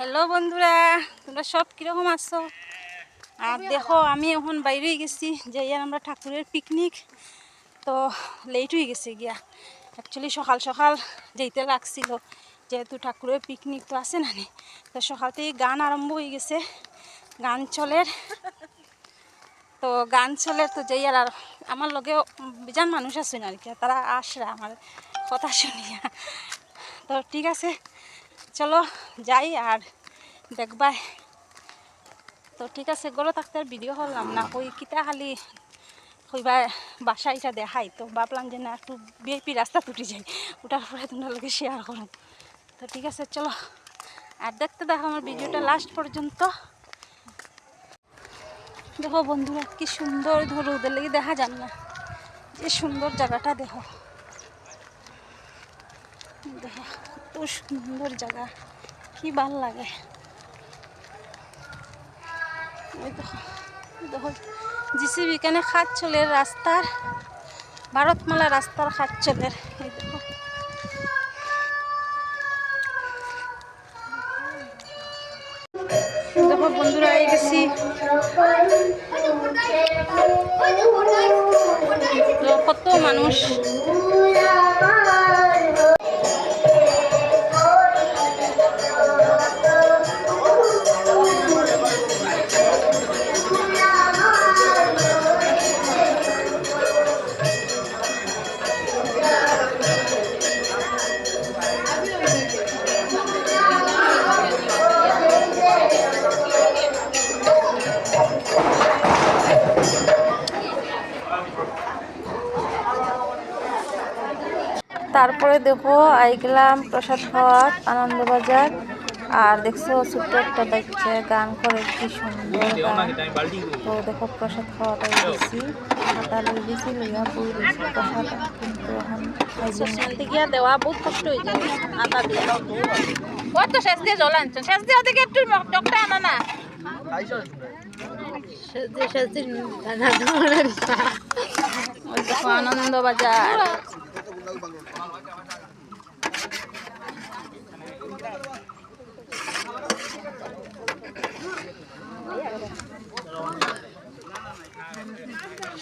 Hello বন্ধুরা, তোমরা সব কীরকম আছো? আর দেখো, আমি এখন বাইরে গেছি যে ইয়ার আমরা ঠাকুরের পিকনিক তো লেট হয়ে গেছে গিয়া। অ্যাকচুয়ালি সকাল সকাল যেতে লাগছিল, যেহেতু ঠাকুরের পিকনিক তো আছে না নি, তো সকাল থেকে গান আরম্ভ হয়ে গেছে, গান চলের। তো গান চলে তো যেই আর আর আমার লগে বিজান মানুষ আছে আর কি তারা আসরা আমার কথা শুনিয়া। তো ঠিক আছে চলো যাই আর দেখবাই। তো ঠিক আছে, গলো থাকতে আর ভিডিও করলাম না। ওই কিতা খালি হইবা বাসা এটা দেখাই। তো ভাবলাম যে না, একটু বিএপি রাস্তা তুটি যাই। ওটার পরে তোমার শেয়ার করুন তো ঠিক আছে, চলো। আর দেখতে দেখো আমার ভিডিওটা লাস্ট পর্যন্ত। দেখো বন্ধুরা, কি সুন্দর ধরো ওদের লেগে দেখা যান না। যে সুন্দর জায়গাটা, দেখো। দেখো। কত সুন্দর জায়গা। কি ভালো লাগে। জিসিবি এখানে খাট চলে রাস্তার, ভারতমালা রাস্তার খাট চলে গেছি কত মানুষ। তারপরে দেখো আইগলাম প্রসাদ খাওয়ার আনন্দবাজার আর দেখছ ছোট্ট একটা বাচ্চা গান করে কি সুন্দর গান। তো দেখো প্রসাদ খাওয়াটা লই লইয়া রয়েছে প্রসাদ। কিন্তু এখন শান্তি গিয়া দেওয়া বহুত কষ্ট হয়ে যায়। আটা দিয়া। ওই তো শেষ দিয়ে জল আনছেন শেষ দিয়ে ওদিকে একটু আনো না।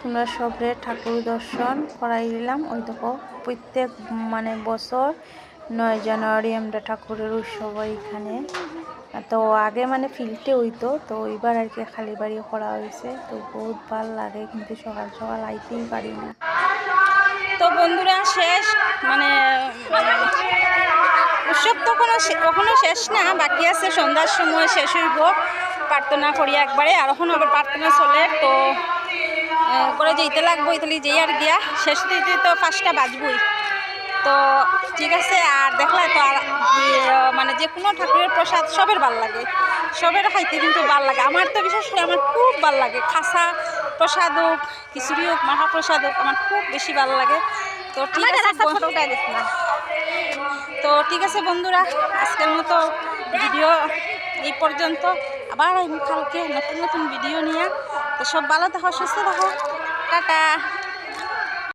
তোমরা সবরে ঠাকুর দর্শন করাই দিলাম। ওই দেখো, প্রত্যেক মানে বছর নয় জানুয়ারি আমরা ঠাকুরের উৎসব এখানে। তো আগে মানে ফিল্ডে হইতো, তো এবার আর কি খালি বাড়ি করা হয়েছে। তো বহুত ভালো লাগে কিন্তু সকাল সকাল আইতেই পারি না। তো বন্ধুরা, শেষ মানে উৎসব তো কোনো কখনো শেষ না, বাকি আছে, সন্ধ্যার সময় শেষ হইব। প্রার্থনা করি একবারে, আর এখন আবার প্রার্থনা চলে, তো করে যেতে লাগবো ইতালি যেই আর গিয়া। শেষ দিতে তো পাঁচটা বাজবই। তো ঠিক আছে আর দেখলে তো আর মানে যে কোনো ঠাকুরের প্রসাদ সবের ভালো লাগে। সবের খাইতে কিন্তু ভালো লাগে। আমার তো বিশেষ করে আমার খুব ভালো লাগে। খাসা প্রসাদ হোক খিচুড়ি হোক মাখা প্রসাদ হোক আমার খুব বেশি ভালো লাগে। তো ঠিক আছে তো ঠিক আছে বন্ধুরা আজকের মতো ভিডিও এই পর্যন্ত। আবার আমি কালকে নতুন নতুন ভিডিও নিয়ে। তো সব ভালো থাকো, সুস্থ থাকো। টাটা।